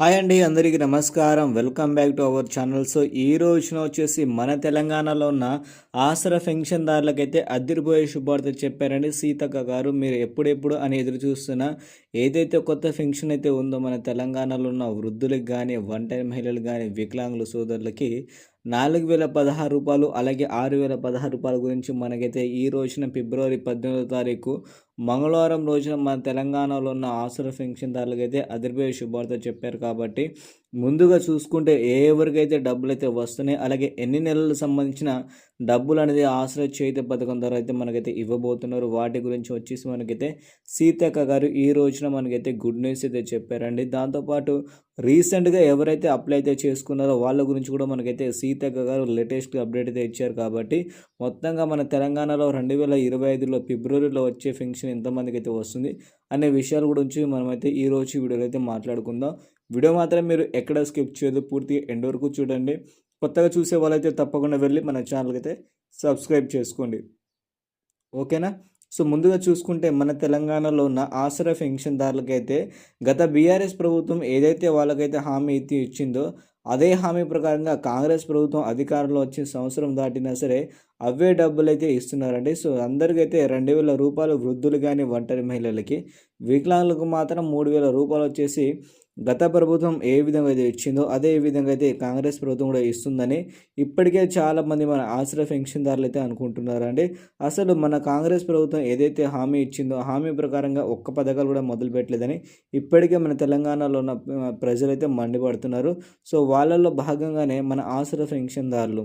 Hi అండి అందరికీ నమస్కారం. Welcome back to our channel. So ఈ రోజున వచ్చేసి మన తెలంగాణలో ఉన్న ఆసరా పెన్షన్దారులకైతే అదిరిపోయే శుభార్త చెప్పారండి సీతక్క గారు. మీరు ఎప్పుడెప్పుడు అని ఎదురు చూస్తున్న ఏదైతే కొత్త పెన్షన్ అయితే ఉందో మన తెలంగాణలో ఉన్న వృద్ధులకు కానీ వన్ టైం మహిళలు కానీ వికలాంగుల సోదరులకి నాలుగు వేల పదహారు రూపాయలు అలాగే ఆరు వేల పదహారు రూపాయల గురించి మనకైతే ఈ రోజున ఫిబ్రవరి పద్దెనిమిదో తారీఖు మంగళవారం రోజున మన తెలంగాణలో ఉన్న ఆసుర పెన్షన్దారులకు అయితే అదిరిపోయే శుభార్త చెప్పారు కాబట్టి ముందుగా చూసుకుంటే ఏ ఎవరికైతే డబ్బులు అయితే వస్తున్నాయి అలాగే ఎన్ని నెలలకు సంబంధించిన డబ్బులు అనేది ఆశ్రయ చేతి పథకం ద్వారా అయితే మనకైతే ఇవ్వబోతున్నారు. వాటి గురించి వచ్చేసి మనకైతే సీతక్క గారు ఈ రోజున మనకైతే గుడ్ న్యూస్ అయితే చెప్పారండి. దాంతోపాటు రీసెంట్గా ఎవరైతే అప్లై అయితే చేసుకున్నారో వాళ్ళ గురించి కూడా మనకైతే సీతక్క గారు లేటెస్ట్ అప్డేట్ అయితే ఇచ్చారు కాబట్టి మొత్తంగా మన తెలంగాణలో రెండు వేల ఇరవై ఐదులో ఫిబ్రవరిలో వచ్చే ఫంక్షన్ ఎంతమందికి అయితే వస్తుంది అనే విషయాల గురించి మనమైతే ఈ రోజు వీడియోలో అయితే మాట్లాడుకుందాం. వీడియో మాత్రం మీరు ఎక్కడ స్కిప్ చేయదు పూర్తిగా ఎండ్ వరకు చూడండి. కొత్తగా చూసే వాళ్ళైతే తప్పకుండా వెళ్ళి మన ఛానల్కి అయితే సబ్స్క్రైబ్ చేసుకోండి. ఓకేనా? సో ముందుగా చూసుకుంటే మన తెలంగాణలో ఉన్న ఆసరా పెన్షన్దారులకైతే గత బీఆర్ఎస్ ప్రభుత్వం ఏదైతే వాళ్ళకైతే హామీ అయితే ఇచ్చిందో అదే హామీ ప్రకారంగా కాంగ్రెస్ ప్రభుత్వం అధికారంలో వచ్చిన సంవత్సరం దాటినా సరే అవే డబ్బులు అయితే ఇస్తున్నారండి. సో అందరికైతే రెండు వేల రూపాయలు వృద్ధులు కానీ ఒంటరి మహిళలకి వికలాంగులకు మాత్రం మూడు వేల రూపాయలు వచ్చేసి గత ప్రభుత్వం ఏ విధంగా అయితే ఇచ్చిందో అదే విధంగా అయితే కాంగ్రెస్ ప్రభుత్వం కూడా ఇస్తుందని ఇప్పటికే చాలామంది మన ఆశ్రయ పెన్షన్దారులు అయితే అనుకుంటున్నారండి. అసలు మన కాంగ్రెస్ ప్రభుత్వం ఏదైతే హామీ ఇచ్చిందో హామీ ప్రకారంగా ఒక్క పథకాలు కూడా మొదలు పెట్టలేదని ఇప్పటికే మన తెలంగాణలో ఉన్న ప్రజలైతే మండిపడుతున్నారు. సో వాళ్ళల్లో భాగంగానే మన ఆశ్రయ పెన్షన్దారులు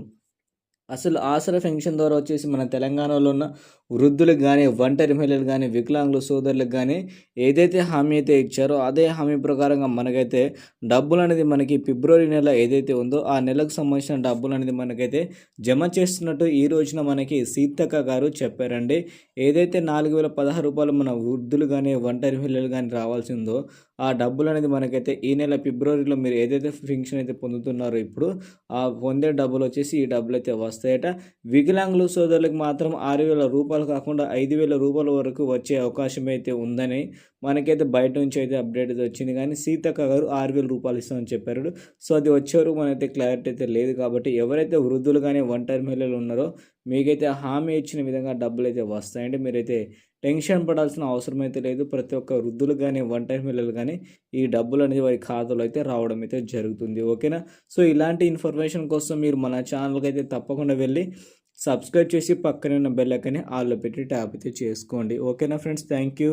అసలు ఆసరా పెన్షన్ ద్వారా వచ్చేసి మన తెలంగాణలో ఉన్న వృద్ధులకు కానీ ఒంటరి మహిళలు కానీ వికలాంగుల సోదరులకు కానీ ఏదైతే హామీ అయితే ఇచ్చారో అదే హామీ ప్రకారంగా మనకైతే డబ్బులు అనేది మనకి ఫిబ్రవరి నెల ఏదైతే ఉందో ఆ నెలకు సంబంధించిన డబ్బులు అనేది మనకైతే జమ చేస్తున్నట్టు ఈ రోజున మనకి సీతక్క గారు చెప్పారండి. ఏదైతే నాలుగు వేల పదహారు రూపాయలు మన వృద్ధులు కానీ ఒంటరి మహిళలు కానీ రావాల్సిందో ఆ డబ్బులు అనేది మనకైతే ఈ నెల ఫిబ్రవరిలో మీరు ఏదైతే పెన్షన్ అయితే పొందుతున్నారో ఇప్పుడు ఆ పొందే డబ్బులు వచ్చేసి ఈ డబ్బులు అయితే వస్తాయట. వికలాంగులు సోదరులకు మాత్రం ఆరు వేల రూపాయలు కాకుండా ఐదు వేల రూపాయల వరకు వచ్చే అవకాశం అయితే ఉందని మనకైతే బయట నుంచి అయితే అప్డేట్ అయితే వచ్చింది. కానీ సీతక్క గారు ఆరు వేల రూపాయలు ఇస్తామని చెప్పారు. సో అది వచ్చేవరకు మనైతే క్లారిటీ అయితే లేదు కాబట్టి ఎవరైతే వృద్ధులు కానీ ఒంటరి మహిళలు ఉన్నారో మీకైతే హామీ ఇచ్చిన విధంగా డబ్బులు అయితే వస్తాయండి. మీరైతే టెన్షన్ పడాల్సిన అవసరం అయితే లేదు. ప్రతి ఒక్క వృద్ధులు కానీ వన్ టైం పిల్లలు కానీ ఈ డబ్బులు అనేది వారి ఖాతాలో అయితే రావడం అయితే జరుగుతుంది. ఓకేనా? సో ఇలాంటి ఇన్ఫర్మేషన్ కోసం మీరు మన ఛానల్కి అయితే తప్పకుండా వెళ్ళి సబ్స్క్రైబ్ చేసి పక్కనే ఉన్న బెల్ ఐకాన్ని ఆల్లో పెట్టి ట్యాప్ అయితే చేసుకోండి. ఓకేనా ఫ్రెండ్స్? Thank you.